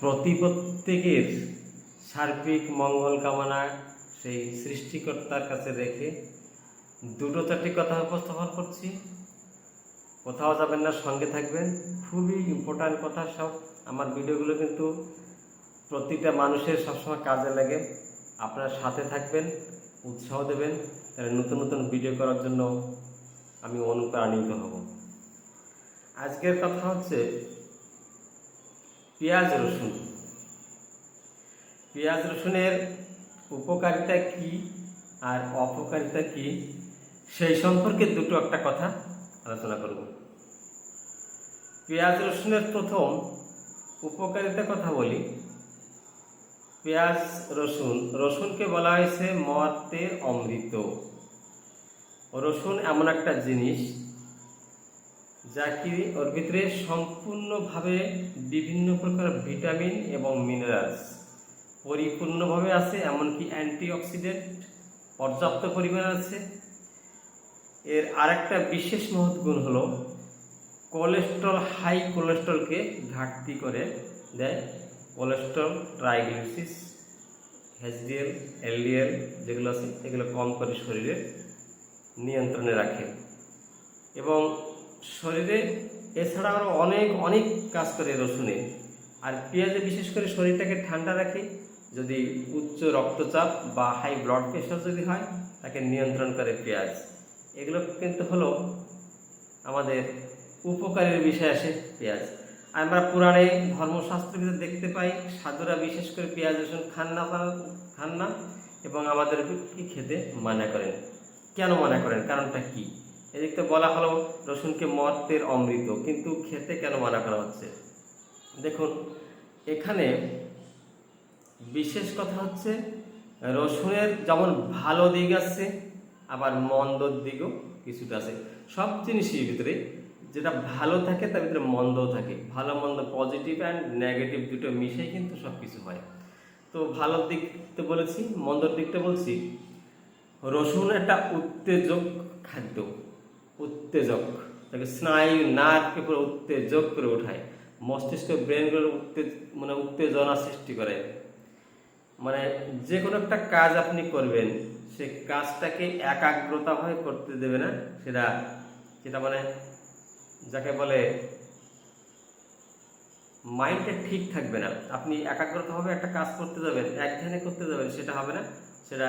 প্রতি প্রত্যেকের সার্বিক মঙ্গল কামনা সেই সৃষ্টিকর্তার কাছে রেখে দুটো চারটি কথা উপস্থাপন করছি। কোথাও যাবেন না, সঙ্গে থাকবেন। খুবই ইম্পর্ট্যান্ট কথা সব। আমার ভিডিওগুলো কিন্তু প্রতিটা মানুষের সবসময় কাজে লাগে। আপনার সাথে থাকবেন, উৎসাহ দেবেন। তাহলে নতুন নতুন ভিডিও করার জন্য আমি অনুপ্রাণিত হব। আজকের কথা হচ্ছে পেঁয়াজ রসুন। পেঁয়াজ রসুনের উপকারিতা কি আর অপকারিতা কি, সেই সম্পর্কে দুটো একটা কথা আলোচনা করব। পেঁয়াজ রসুনের প্রথম উপকারিতা কথা বলি। পেঁয়াজ রসুন, রসুনকে বলা হয়েছে মতের অমৃত। রসুন এমন একটা জিনিস যা কি ওর ভিতরে সম্পূর্ণভাবে বিভিন্ন প্রকার ভিটামিন এবং মিনারেলস। পরিপূর্ণভাবে আছে, এমনকি অ্যান্টিঅক্সিডেন্ট পর্যাপ্ত পরিমাণে আছে। এর আরেকটা বিশেষ মহৎ গুণ হলো, কোলেস্ট্রল, হাই কোলেস্ট্রলকে ঘাটতি করে দেয় কোলেস্ট্রল ট্রাইগ্লিসিস এইচডিএল এলডিএল যেগুলো আছে, এগুলো কম করে শরীরে নিয়ন্ত্রণে রাখে। এবং শরীরে, এছাড়া আরও অনেক অনেক কাজ করে রসুনে। আর পেঁয়াজে বিশেষ করে শরীরটাকে ঠান্ডা রাখে, যদি উচ্চ রক্তচাপ বা হাই ব্লাড প্রেশার যদি হয়, তাকে নিয়ন্ত্রণ করে পেঁয়াজ। এগুলো কিন্তু হলো আমাদের উপকারের বিষয় আসে পেঁয়াজ। আমরা পুরাণে ধর্মশাস্ত্র ভিতরে দেখতে পাই, সাধুরা বিশেষ করে পেঁয়াজ, রসুন খান না খান না, এবং আমাদের কি খেতে মানা করেন। কেন মানা করেন? কারণটা কি? এদিক বলা হলো রসুনকে মতের অমৃত, কিন্তু খেতে কেন মানা করা হচ্ছে? দেখুন, এখানে বিশেষ কথা হচ্ছে রসুনের যেমন ভালো দিক আছে, আবার মন্দ দিকও কিছুটা আছে। সব জিনিসের ভিতরে যেটা ভালো থাকে, তার ভিতরে মন্দও থাকে। ভালো, মন্দ পজিটিভ অ্যান্ড নেগেটিভ দুটো মিশেই কিন্তু সব কিছু হয়। তো ভালো দিক তো বলেছি, মন্দর দিকটা বলছি, রসুন একটা উত্তেজক খাদ্য। উত্তেজক। তাকে স্নায়ু নার্ভকে পুরো উত্তেজক করে ওঠায়। মস্তিষ্ক ব্রেনগুলোর উত্তেজ মানে উত্তেজনা সৃষ্টি করে। মানে যে কোনো একটা কাজ আপনি করবেন, সে কাজটাকে একাগ্রতাভাবে করতে দেবে না, সেটা সেটা মানে যাকে বলে মাইন্ডটা ঠিক থাকবে না। আপনি একাগ্রতাভাবে একটা কাজ করতে যাবেন এক ধ্যানে করতে যাবেন, সেটা হবে না, সেটা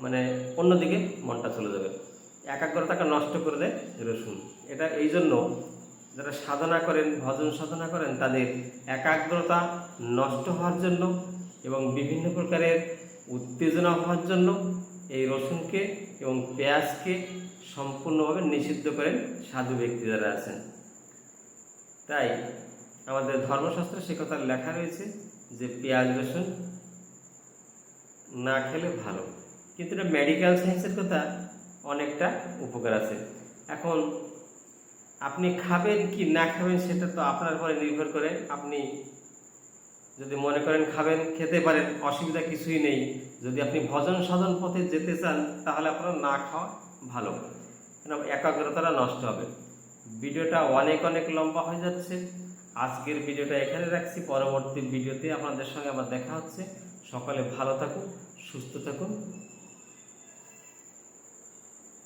মানে অন্যদিকে মনটা চলে যাবে। একাগ্রতাকে নষ্ট করে দেয় রসুন। এটা এই জন্য যারা সাধনা করেন, ভজন সাধনা করেন, তাদের একাগ্রতা নষ্ট হওয়ার জন্য এবং বিভিন্ন প্রকারের উত্তেজনা হওয়ার জন্য এই রসুনকে এবং পেঁয়াজকে সম্পূর্ণভাবে নিষিদ্ধ করেন সাধু ব্যক্তি যারা আছেন। তাই আমাদের ধর্মশাস্ত্রে সে কথা লেখা রয়েছে যে পেঁয়াজ, রসুন না খেলে ভালো। কিন্তু এটা মেডিকেল সায়েন্সের কথা অনেকটা উপকার আছে। এখন আপনি খাবেন কি না খাবেন সেটা তো আপনার উপরে নির্ভর করে। আপনি যদি মনে করেন খাবেন, খেতে পারেন, অসুবিধা কিছুই নেই। যদি আপনি ভজন সাধন পথে যেতে চান, তাহলে আপনার না খাওয়া ভালো। কেন? একাগ্রতাটা নষ্ট হবে। ভিডিওটা অনেক অনেক লম্বা হয়ে যাচ্ছে। আজকের ভিডিওটা এখানে রাখছি। পরবর্তী ভিডিওতে আপনাদের সঙ্গে আবার দেখা হচ্ছে। সকালে ভালো থাকুন, সুস্থ থাকুন।